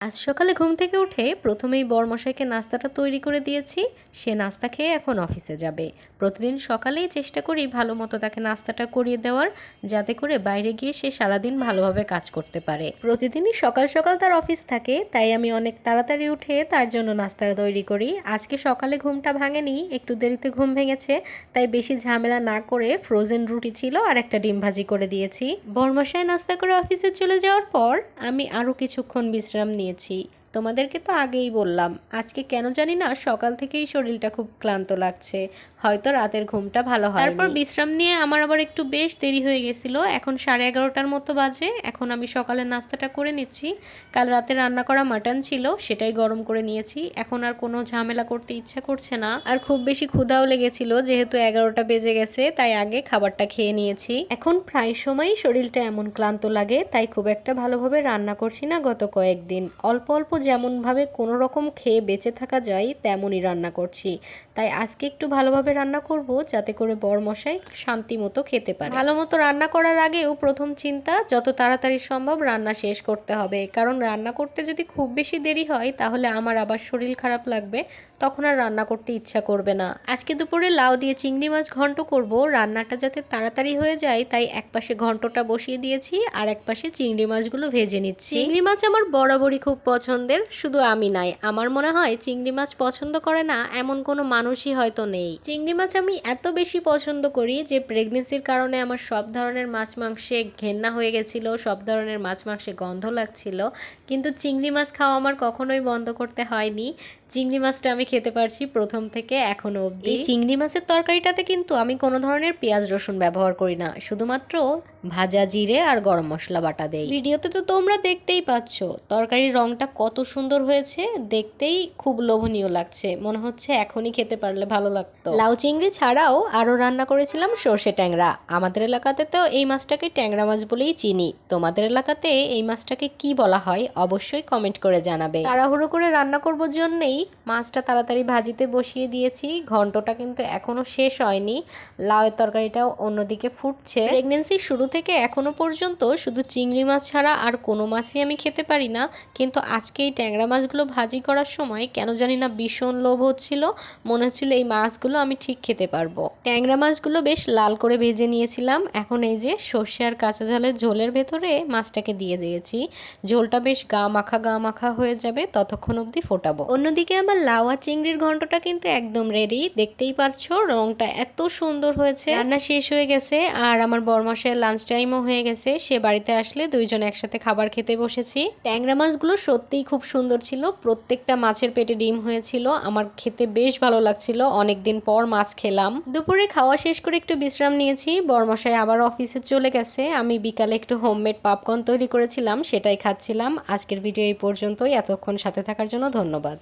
আজ সকালে ঘুম থেকে উঠে প্রথমেই বরমশাইকে নাস্তাটা তৈরি করে দিয়েছি। সে নাস্তা খেয়ে এখন অফিসে যাবে। প্রতিদিন সকালেই চেষ্টা করি ভালো মতো তাকে নাস্তাটা করিয়ে দেওয়ার, যাতে করে বাইরে গিয়ে সে সারাদিন ভালোভাবে কাজ করতে পারে। প্রতিদিনই সকাল সকাল তার অফিস থাকে, তাই আমি অনেক তাড়াতাড়ি উঠে তার জন্য নাস্তা তৈরি করি। আজকে সকালে ঘুমটা ভাঙেনি, একটু দেরিতে ঘুম ভেঙেছে, তাই বেশি ঝামেলা না করে ফ্রোজেন রুটি ছিল আর একটা ডিম ভাজি করে দিয়েছি। বরমশাই নাস্তা করে অফিসে চলে যাওয়ার পর আমি আরও কিছুক্ষণ বিশ্রাম নিয়েছি তোমাদেরকে তো আগেই বললাম আজকে কেন জানি না সকাল থেকেই শরীরটা খুব ক্লান্ত লাগছে। হয়তো রাতের ঘুমটা ভালো হয় তারপর বিশ্রাম নিয়ে আমার আবার একটু বেশ দেরি হয়ে গেছিল। এখন সাড়ে এগারোটার মতো বাজে এখন আমি সকালের নাস্তাটা করে নিচ্ছি। কাল রাতে রান্না করা মাটন ছিল সেটাই গরম করে নিয়েছি। এখন আর কোনো ঝামেলা করতে ইচ্ছা করছে না। আর খুব বেশি ক্ষুধাও লেগেছিল যেহেতু এগারোটা বেজে গেছে তাই আগে খাবারটা খেয়ে নিয়েছি। এখন প্রায় সময়ই শরীরটা এমন ক্লান্ত লাগে তাই খুব একটা ভালোভাবে রান্না করছি না গত কয়েকদিন। অল্প অল্প যেমনভাবে কোনো রকম খেয়ে বেঁচে থাকা যায় তেমনই রান্না করছি। তাই আজকে একটু ভালোভাবে রান্না করব যাতে করে বরমশাই শান্তি মতো খেতে পারে। ভালো মতো রান্না করার আগেও প্রথম চিন্তা যত তাড়াতাড়ি সম্ভব রান্না শেষ করতে হবে। কারণ রান্না করতে যদি খুব বেশি দেরি হয় তাহলে আমার আবার শরীর খারাপ লাগবে তখন আর রান্না করতে ইচ্ছা করবে না। আজকে দুপুরে লাউ দিয়ে চিংড়ি মাছ ঘন্ট করব। রান্নাটা যাতে তাড়াতাড়ি হয়ে যায় তাই এক পাশে ঘন্টটা বসিয়ে দিয়েছি আর এক পাশে চিংড়ি মাছগুলো ভেজে নিচ্ছি। চিংড়ি মাছ আমার বরাবরই খুব পছন্দের শুধু আমি নাই। আমার মনে হয় চিংড়ি মাছ পছন্দ করে না এমন কোনো মানুষই হয়তো নেই। চিংড়ি মাছ আমি এত বেশি পছন্দ করি যে প্রেগনেন্সির কারণে আমার সব ধরনের মাছ মাংসে ঘেন্না হয়ে গেছিল, সব ধরনের মাছ মাংসে গন্ধ লাগছিল। কিন্তু চিংড়ি মাছ খাওয়া আমার কখনোই বন্ধ করতে হয়নি। চিংড়ি মাছটা আমি খেতে পারছি প্রথম থেকে এখনও অবধি। চিংড়ি মাছের তরকারিটাতে কিন্তু আমি কোনো ধরনের পেঁয়াজ রসুন ব্যবহার করি না। শুধুমাত্র ভাজা জিরে আর গরম মশলা বাটা দেই। ভিডিওতে তো তোমরা দেখতেই পাচ্ছ তরকারির রংটা কত সুন্দর হয়েছে দেখতেই খুব লোভনীয় লাগছে। মনে হচ্ছে এখনই খেতে পারলে ভালো লাগতো। লাউ চিংড়ি ছাড়াও আরও রান্না করেছিলাম সর্ষে ট্যাংরা। আমাদের এলাকাতে তো এই মাছটাকে ট্যাংরা মাছ বলেই চিনি। তোমাদের এলাকাতে এই মাছটাকে কি বলা হয় অবশ্যই কমেন্ট করে জানাবে। তাড়াহুড়ো করে রান্না করব জন্যেই মাছটা তাড়াতাড়ি ভাজিতে বসিয়ে দিয়েছি। ঘন্টটা কিন্তু এখনও শেষ হয়নি। লাউয়ের তরকারিটাও অন্যদিকে ফুটছে। প্রেগনেন্সি শুরু থেকে এখনও পর্যন্ত শুধু চিংড়ি মাছ ছাড়া আর কোনো মাছই আমি খেতে পারি না। কিন্তু আজকে এই ট্যাংরা মাছগুলো ভাজি করার সময় কেন জানি না ভীষণ লোভ হচ্ছিল। মনে হচ্ছিল এই মাছগুলো আমি ঠিক খেতে পারব। ট্যাংরা মাছগুলো বেশ লাল করে ভেজে নিয়েছিলাম। এখন এই যে সর্ষে আর কাঁচা ঝালের ঝোলের ভেতরে মাছটাকে দিয়ে দিয়েছি। ঝোলটা বেশ গা মাখা গা মাখা হয়ে যাবে, ততক্ষণ অবধি ফোটাবো। অন্যদিকে আমার লাওয়া চিংড়ির ঘন্টটা কিন্তু একদম রেডি দেখতেই পাচ্ছ রংটা এত সুন্দর হয়েছে। রান্না শেষ হয়ে গেছে আর আমার বরমাসের লাঞ্চ টাইমও হয়ে গেছে। সে বাড়িতে আসলে দুইজন একসাথে খাবার খেতে বসেছি। ট্যাংরা মাছগুলো সত্যিই খুব সুন্দর ছিল। প্রত্যেকটা মাছের পেটে ডিম হয়েছিল। আমার খেতে বেশ ভালো লাগছিল। অনেকদিন পর মাছ খেলাম। দুপুরে খাওয়া শেষ করে একটু বিশ্রাম নিয়েছি। বরমশাই আবার অফিসে চলে গেছে। আমি বিকালে একটু হোমমেড পাপকর্ন তৈরি করেছিলাম, সেটাই খাচ্ছিলাম। আজকের ভিডিও এই পর্যন্তই। এতক্ষণ সাথে থাকার জন্য ধন্যবাদ।